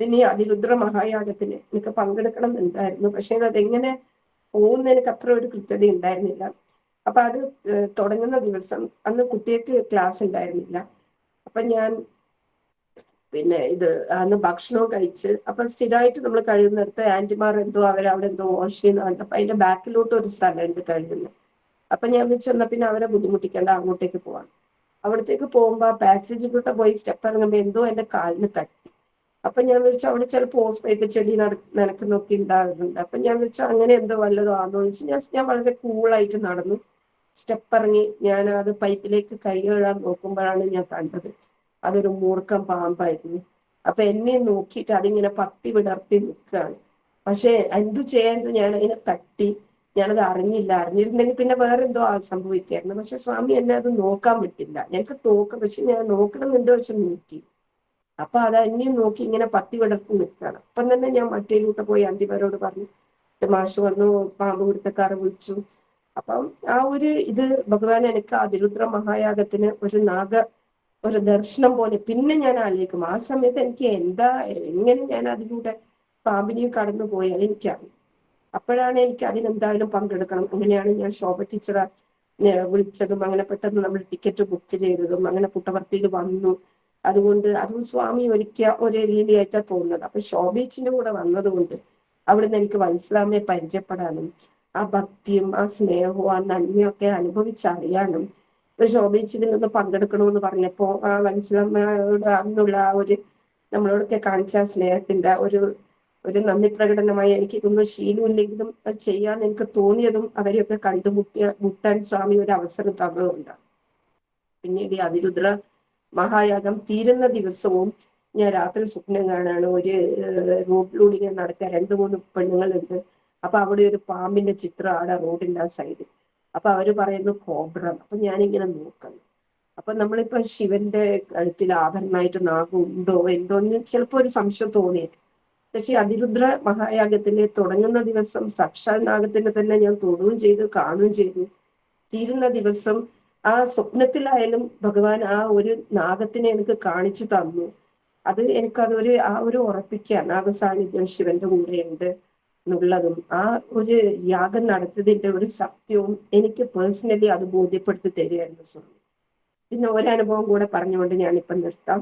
പിന്നെ അതിരുദ്ര മഹായാഗത്തിന് എനിക്ക് പങ്കെടുക്കണം എന്നുണ്ടായിരുന്നു പക്ഷെ അതെങ്ങനെ പോകുന്ന എനിക്ക് അത്ര ഒരു കൃത്യത ഉണ്ടായിരുന്നില്ല. അപ്പൊ അത് തുടങ്ങുന്ന ദിവസം അന്ന് കുട്ടികൾക്ക് ക്ലാസ് ഉണ്ടായിരുന്നില്ല. അപ്പൊ ഞാൻ പിന്നെ ഇത് അന്ന് ഭക്ഷണവും കഴിച്ച് അപ്പൊ സ്ഥിരമായിട്ട് നമ്മൾ കഴിയുന്നിടത്ത് ആന്റിമാർ എന്തോ അവരവിടെ എന്തോ വാഷ് ചെയ്യുന്ന കണ്ടപ്പോ അതിന്റെ ബാക്കിലോട്ട് ഒരു സ്ഥലമുണ്ട് കഴിയുന്നത് അപ്പൊ ഞാൻ വെച്ച് പിന്നെ അവരെ ബുദ്ധിമുട്ടിക്കേണ്ട അങ്ങോട്ടേക്ക് പോവാണ് അവിടത്തേക്ക് പോകുമ്പോ പാസേജിലൂടെ പോയി സ്റ്റെപ്പ് ഇറങ്ങുമ്പോ എന്തോ എന്റെ കാലിന് തട്ടി. അപ്പൊ ഞാൻ വിളിച്ചു അവിടെ ചിലപ്പോൾ ഹോസ് പൈപ്പ് ചെടി നനക്കുന്നൊക്കെ ഉണ്ടാകുന്നുണ്ട് അപ്പൊ ഞാൻ വിളിച്ചു അങ്ങനെ എന്തോ വല്ലതോ ആണെന്ന് വെച്ച് ഞാൻ ഞാൻ വളരെ കൂളായിട്ട് നടന്നു. സ്റ്റെപ്പ് ഇറങ്ങി ഞാൻ അത് പൈപ്പിലേക്ക് കൈ കഴുകാൻ നോക്കുമ്പോഴാണ് ഞാൻ കണ്ടത്. അതൊരു മൂർഖം പാമ്പായിരുന്നു. അപ്പൊ എന്നെ നോക്കിയിട്ട് അതിങ്ങനെ പത്തി വിടർത്തി നിൽക്കുകയാണ്. പക്ഷെ എന്തു ചെയ്യാൻ ഞാൻ അതിനെ തട്ടി. ഞാനത് അറിഞ്ഞില്ല. അറിഞ്ഞിരുന്നെങ്കിൽ പിന്നെ വേറെ എന്തോ സംഭവിക്കായിരുന്നു. പക്ഷെ സ്വാമി എന്നെ അത് നോക്കാൻ പറ്റില്ല ഞങ്ങൾക്ക് നോക്കാം പക്ഷെ ഞാൻ നോക്കണമെന്നുണ്ടോ വെച്ച് നോക്കി. അപ്പൊ അത് അന്യം നോക്കി ഇങ്ങനെ പത്തി വിടർത്തി നിൽക്കുകയാണ്. അപ്പം തന്നെ ഞാൻ മറ്റേ മറ്റേലൂട്ട് പോയി അന്റിമാരോട് പറഞ്ഞു. മാഷു മാഷ് വന്നു പാമ്പ് പിടുത്തക്കാരെ വിളിച്ചു. അപ്പം ആ ഒരു ഇത് ഭഗവാൻ എനിക്ക് അതിരുദ്ര മഹായാഗത്തിന് ഒരു നാഗ ഒരു ദർശനം പോലെ. പിന്നെ ഞാൻ ആലോചിക്കും ആ സമയത്ത് എനിക്ക് എന്താ എങ്ങനെ ഞാൻ അതിലൂടെ പാമ്പിനെയും കടന്നു പോയി അതെനിക്കറിയാം. അപ്പോഴാണ് എനിക്ക് അതിനെന്തായാലും പങ്കെടുക്കണം. അങ്ങനെയാണ് ഞാൻ ശോഭ ടീച്ചറെ വിളിച്ചതും അങ്ങനെ പെട്ടെന്ന് നമ്മൾ ടിക്കറ്റ് ബുക്ക് ചെയ്തതും അങ്ങനെ പുട്ടവർത്തിയിൽ വന്നു. അതുകൊണ്ട് അതും സ്വാമി ഒരിക്കൽ ഒരു രീതിയായിട്ടാണ് തോന്നുന്നത്. അപ്പൊ ശോഭേച്ചിന്റെ കൂടെ വന്നതുകൊണ്ട് അവിടുന്ന് എനിക്ക് വത്സലാമയെ പരിചയപ്പെടാനും ആ ഭക്തിയും ആ സ്നേഹവും ആ നന്മയൊക്കെ അനുഭവിച്ചറിയാനും ശോഭിച്ച് ഇതിനൊന്ന് പങ്കെടുക്കണമെന്ന് പറഞ്ഞപ്പോ ആ മനസ്സിലമ്മയോട് അന്നുള്ള ആ ഒരു നമ്മളോടൊക്കെ കാണിച്ച സ്നേഹത്തിന്റെ ഒരു ഒരു നന്ദി പ്രകടനമായി എനിക്ക് ഇതൊന്നും ശീലമില്ലെങ്കിലും അത് ചെയ്യാൻ എനിക്ക് തോന്നിയതും അവരെയൊക്കെ കണ്ടുമുട്ടിയ മുട്ടാൻ സ്വാമി ഒരു അവസരം തന്നതുകൊണ്ടാണ് പിന്നീട് ഈ അതിരുദ്ര മഹായാഗം തീരുന്ന ദിവസവും ഞാൻ രാത്രി സ്വപ്നം കാണാണ്. ഒരു റോഡിലൂടെ ഇങ്ങനെ നടക്കാൻ രണ്ട് മൂന്ന് പെണ്ണുങ്ങളുണ്ട്. അപ്പൊ അവിടെ ഒരു പാമ്പിന്റെ ചിത്രമാണ് റോഡിന്റെ ആ സൈഡിൽ അപ്പൊ അവർ പറയുന്നു കോബ്രം. അപ്പൊ ഞാനിങ്ങനെ നോക്കണം അപ്പൊ നമ്മളിപ്പോ ശിവന്റെ കഴുത്തിൽ ആഭരണമായിട്ട് നാഗം ഉണ്ടോ? എന്തോ എന്ന് ചിലപ്പോ ഒരു സംശയം തോന്നിയിട്ട് പക്ഷെ അതിരുദ്ര മഹായാഗത്തിൽ തുടങ്ങുന്ന ദിവസം സാക്ഷാൽ നാഗത്തിനെ തന്നെ ഞാൻ തൊടുകയും ചെയ്തു കാണുകയും ചെയ്തു. തീരുന്ന ദിവസം ആ സ്വപ്നത്തിലായാലും ഭഗവാൻ ആ ഒരു നാഗത്തിനെ എനിക്ക് കാണിച്ചു തന്നു. അത് എനിക്കതൊരു ആ ഒരു ഉറപ്പിക്കുക നാഗസാന്നിധ്യം ശിവന്റെ കൂടെയുണ്ട്. എന്നുള്ളതും ആ ഒരു യാഗം നടത്തിയതിന്റെ ഒരു സത്യവും എനിക്ക് പേഴ്സണലി അത് ബോധ്യപ്പെടുത്തി തരികയായിരുന്നു സ്വാമി. പിന്നെ ഒരനുഭവം കൂടെ പറഞ്ഞുകൊണ്ട് ഞാനിപ്പം നിർത്താം.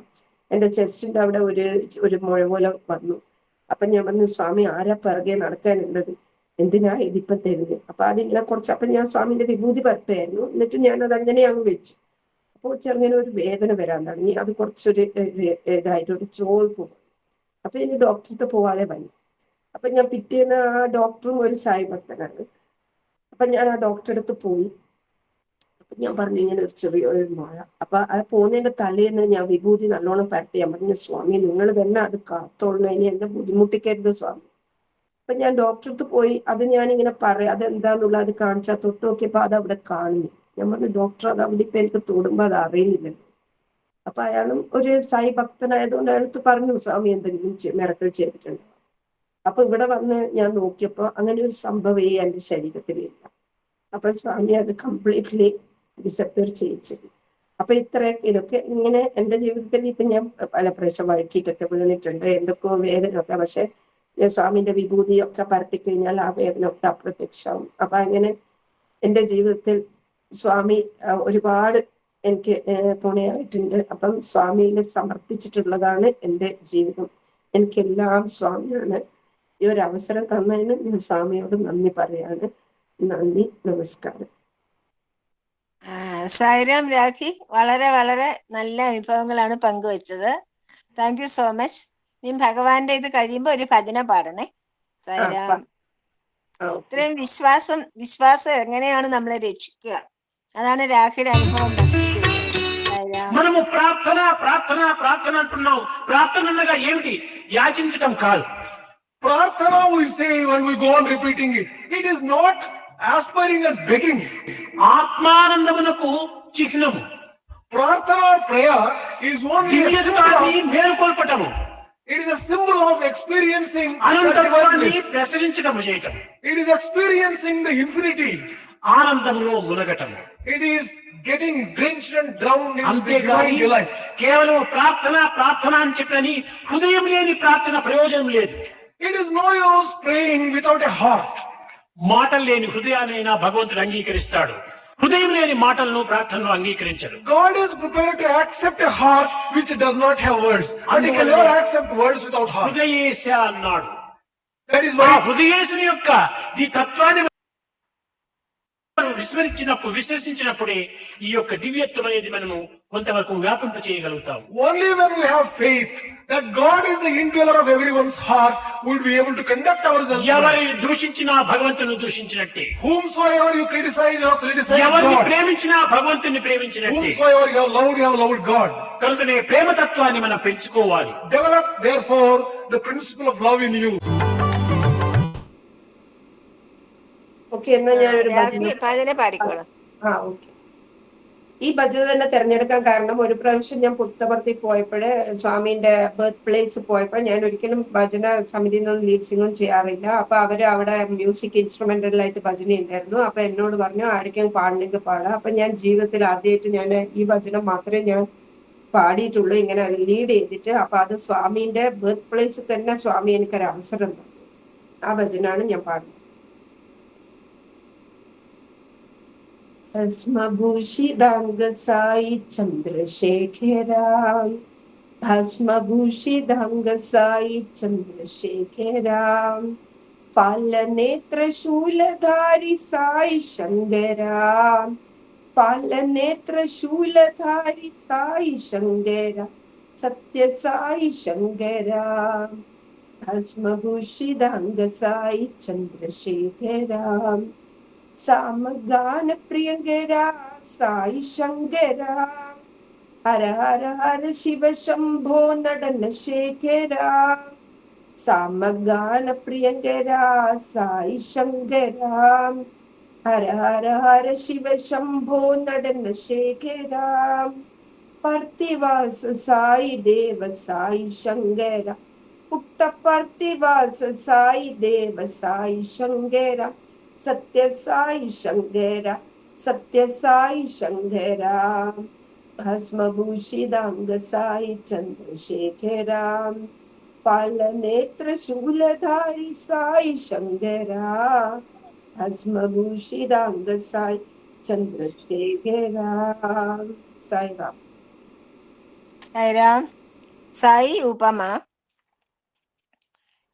എന്റെ ചെസ്റ്റിന്റെ അവിടെ ഒരു ഒരു മുഴ പോലെ വന്നു. അപ്പൊ ഞാൻ പറഞ്ഞു സ്വാമി ആരാ പിറകെ നടക്കാനുള്ളത്? എന്തിനാ ഇതിപ്പം തരുന്നത്? അപ്പൊ അതിങ്ങനെ കുറച്ച് അപ്പൊ ഞാൻ സ്വാമിന്റെ വിഭൂതി പരത്തുകയായിരുന്നു. എന്നിട്ട് ഞാൻ അത് അങ്ങനെ അങ്ങ് വെച്ചു. അപ്പോൾ ചെറുങ്ങനെ ഒരു വേദന വരാൻ തുടങ്ങി. അത് കുറച്ചൊരു ഇതായിട്ട് ഒരു ചോദിപ്പ് അപ്പൊ ഇനി ഡോക്ടർക്ക് പോവാതെ വന്നു. അപ്പൊ ഞാൻ പിറ്റേന്ന് ആ ഡോക്ടറും ഒരു സായി ഭക്തനാണ്. അപ്പൊ ഞാൻ ആ ഡോക്ടറെ അടുത്ത് പോയി. അപ്പൊ ഞാൻ പറഞ്ഞു ഇങ്ങനെ ഒരു ചെറിയ ഒരു മഴ. അപ്പൊ ആ പോകുന്നതിന്റെ തലേന്ന് ഞാൻ വിഭൂതി നല്ലോണം പരട്ടി. ഞാൻ പറഞ്ഞു സ്വാമി നിങ്ങൾ തന്നെ അത് കാത്തോളൂ ഇനി എന്നെ ബുദ്ധിമുട്ടിക്കരുത് സ്വാമി. അപ്പൊ ഞാൻ ഡോക്ടറെ അടുത്ത് പോയി. അത് ഞാൻ ഇങ്ങനെ പറയാം അതെന്താന്നുള്ള അത് കാണിച്ചാൽ തൊട്ട് നോക്കിയപ്പോ അത് അവിടെ കാണുന്നു. ഞാൻ പറഞ്ഞു ഡോക്ടർ അത് അവിടെ ഇപ്പൊ എനിക്ക് തൊടുമ്പോ അത് അറിയുന്നില്ലല്ലോ. അപ്പൊ അയാളും ഒരു സായി ഭക്തനായതുകൊണ്ട് അയാളത്ത് പറഞ്ഞു സ്വാമി എന്തെങ്കിലും മിറക്കൾ ചെയ്തിട്ടുണ്ട്? അപ്പൊ ഇവിടെ വന്ന് ഞാൻ നോക്കിയപ്പോ അങ്ങനെ ഒരു സംഭവമേ എന്റെ ശരീരത്തിലില്ല അപ്പൊ സ്വാമി അത് കംപ്ലീറ്റ്ലി ഡിസപ്പിയർ ചെയ്യിച്ചിരുന്നു അപ്പൊ ഇത്ര ഇതൊക്കെ ഇങ്ങനെ എന്റെ ജീവിതത്തിൽ ഇപ്പൊ ഞാൻ പല പ്രാവശ്യം വഴക്കിയിട്ടൊക്കെ വീണിട്ടുണ്ട്. എന്തൊക്കെയോ വേദന ഒക്കെ പക്ഷെ സ്വാമിന്റെ വിഭൂതിയൊക്കെ പരട്ടിക്കഴിഞ്ഞാൽ ആ വേദന ഒക്കെ അപ്രത്യക്ഷമാവും അപ്പൊ അങ്ങനെ എന്റെ ജീവിതത്തിൽ സ്വാമി ഒരുപാട് എനിക്ക് തുണയായിട്ടുണ്ട്. അപ്പം സ്വാമിയിൽ സമർപ്പിച്ചിട്ടുള്ളതാണ് എന്റെ ജീവിതം. എനിക്കെല്ലാം സ്വാമിയാണ്. ഈ ഒരു അവസരം തന്നതിന് ഞാൻ സ്വാമിയോട് നന്ദി പറയാണ് നന്ദി നമസ്കാരം ആ, സായിരാം രാഖി വളരെ വളരെ നല്ല അനുഭവങ്ങളാണ് പങ്കുവച്ചത് താങ്ക് യു സോ മച്ച് നീ ഭഗവാന്റെ ഇത് കഴിയുമ്പോ ഒരു ഭജന പാടണേ സായിരാം ആ, ഓക്കെ. ഇത്രയും വിശ്വാസം വിശ്വാസം എങ്ങനെയാണ് നമ്മളെ രക്ഷിക്കുക അതാണ് രാഖിയുടെ അനുഭവം പഠിപ്പിച്ചത് സായിരാം మనము ప్రార్థన ప్రార్థన ప్రార్థన అంటున్నాం ప్రార్థన అనగా ఏమిటి యాచించటం కాదు Prarthana, we say when we go on repeating it, it is not aspiring and begging. ఆత్మానందమునకు చిహ్నము Prarthana or prayer is only a దివ్యత్వాన్ని symbol of, మేల్కొల్పటము it is a symbol of experiencing the అనంతత్వాన్ని divineness. ప్రసరించటము చేయటం It is experiencing the infinity. ఆనందములో మునగటము It is getting drenched and drowned in the అంతేకాని divine delight. కేవలం ప్రార్థన ప్రార్థన అని చెప్పని హృదయం లేని ప్రార్థన ప్రయోజనం లేదు it is no use praying without a heart మాటలు లేని హృదయానైనా భగవంతుడు అంగీకరిస్తాడు. హృదయం లేని మాటలను ప్రార్థనలు అంగీకరించడు. God is prepare to accept a heart which does not have words and can never accept words without heart హృదయేశ అన్నాడు. దట్ ఇస్ వై హృదయేశుని యొక్క ఈ తత్వాన్ని విస్మరించినప్పుడు విశ్వసించినప్పుడే ఈ యొక్క దివ్యత్వం అనేది మనము కొంతవరకు వ్యాపింప చేయగలుగుతాం only when we have faith that God is the indweller of everyone's heart, we'll be able to conduct ourselves. ఎవరి right. దూషించినా భగవంతుని దూషించినట్టే Whomsoever you criticize, you have criticized ఎవరిని God. ప్రేమించినా భగవంతుని ప్రేమించినట్టే Whomsoever you have loved, you have loved God. కనుకనే ప్రేమతత్వాన్ని మనం పెంచుకోవాలి Develop, therefore, the principle of love in you. Okay എന്നാ ഞാൻ ഒരു രാഖി ഭജന ഭജന പാടിക്കോളാം ആ ഓക്കെ ഈ ഭജന തന്നെ തിരഞ്ഞെടുക്കാൻ കാരണം ഒരു പ്രാവശ്യം ഞാൻ പുത്തപർത്തി പോയപ്പോഴ് സ്വാമീന്റെ ബർത്ത് പ്ലേസ് പോയപ്പോൾ ഞാൻ ഒരിക്കലും ഭജന സമിതിയിൽ നിന്നും ലീഡ് ചെയ്യാറില്ല. അപ്പൊ അവർ അവിടെ മ്യൂസിക് ഇൻസ്ട്രുമെന്റലായിട്ട് ഭജന ഉണ്ടായിരുന്നു. അപ്പൊ എന്നോട് പറഞ്ഞു ആരൊക്കെയും പാടണമെങ്കിൽ പാടാം. അപ്പൊ ഞാൻ ജീവിതത്തിൽ ആദ്യമായിട്ട് ഞാൻ ഈ ഭജനം മാത്രമേ ഞാൻ പാടിയിട്ടുള്ളൂ ഇങ്ങനെ ലീഡ് ചെയ്തിട്ട്. അപ്പൊ അത് സ്വാമീന്റെ ബർത്ത് പ്ലേസ് തന്നെ സ്വാമി എനിക്കൊരു അവസരം തന്നു. ആ ഭജനാണ് ഞാൻ പാടുന്നത്. ഭസ്മഭൂഷിതാംഗസായി ചന്ദ്രശേഖരാം ഭസ്മഭൂഷിതാംഗസായി ചന്ദ്രശേഖരാം ഫാലനേത്രശൂലധാരി സായി ശങ്കരാം ഫാലനേത്രശൂലധാരി സായി ശങ്കര സത്യസായി ശങ്കരാം ഭസ്മഭൂഷിതാംഗസായി ചന്ദ്രശേഖരാം സാമഗാന പ്രിയങ്കരാ സായി ശങ്കര. ഹര ഹര ഹര ശിവ ശംഭോ നടന ശേഖര സാമഗാന പ്രിയങ്കരാ സായി ശങ്കര. ഹര ഹര ഹര ശിവ ശംഭോ നടന ശേഖര പർത്തിവാസ സായി ദേവ സായി ശങ്കര. പുട്ടപർത്തിവാസ സായി ദേവ സായി ശങ്കര. സത്യസായി ശങ്കര സത്യസായി ശങ്കര ഭസ്മഭൂഷിതാംഗസായി ചന്ദ്രശേഖര പാലനേത്ര ശൂലധാരി സായി ശങ്കര ഭസ്മഭൂഷിതാംഗസായി ചന്ദ്രശേഖര സായി റാം സായി ഉപമ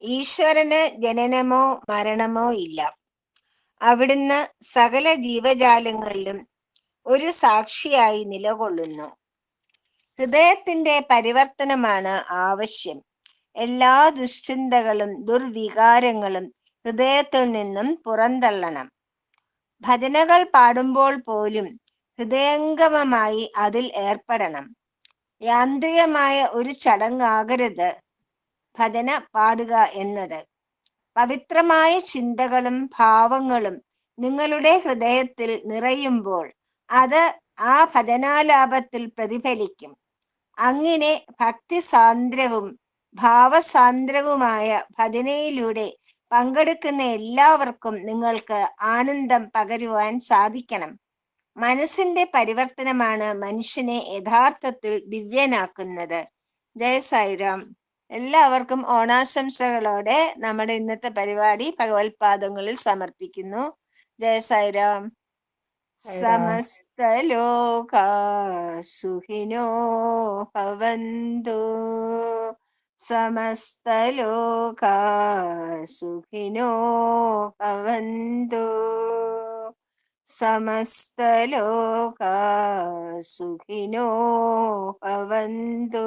ഈശ്വരന് ജനനമോ മരണമോ ഇല്ല. അവിടുന്ന് സകല ജീവജാലങ്ങളിലും ഒരു സാക്ഷിയായി നിലകൊള്ളുന്നു. ഹൃദയത്തിന്റെ പരിവർത്തനമാണ് ആവശ്യം. എല്ലാ ദുശ്ചിന്തകളും ദുർവികാരങ്ങളും ഹൃദയത്തിൽ നിന്നും പുറന്തള്ളണം. ഭജനകൾ പാടുമ്പോൾ പോലും ഹൃദയംഗമമായി അതിൽ ഏർപ്പെടണം. യാന്ത്രികമായ ഒരു ചടങ്ങാകരുത് ഭജന പാടുക എന്നത്. പവിത്രമായ ചിന്തകളും ഭാവങ്ങളും നിങ്ങളുടെ ഹൃദയത്തിൽ നിറയുമ്പോൾ അത് ആ ഭജനാലാപത്തിൽ പ്രതിഫലിക്കും. അങ്ങനെ ഭക്തിസാന്ദ്രവും ഭാവസാന്ദ്രവുമായ ഭജനയിലൂടെ പങ്കെടുക്കുന്ന എല്ലാവർക്കും നിങ്ങൾക്ക് ആനന്ദം പകരുവാൻ സാധിക്കണം. മനസ്സിന്റെ പരിവർത്തനമാണ് മനുഷ്യനെ യഥാർത്ഥത്തിൽ ദിവ്യനാക്കുന്നത്. ജയ സായിരാം. എല്ലാവർക്കും ഓണാശംസകളോടെ നമ്മുടെ ഇന്നത്തെ പരിപാടി ഭഗവത്പാദങ്ങളിൽ സമർപ്പിക്കുന്നു. ജയ സൈറാം സമസ്ത ലോക സുഖിനോ ഭവന്തു. സമസ്ത ലോക സുഖിനോ ഭവന്തു. സമസ്ത ലോക സുഖിനോ ഭവന്തു.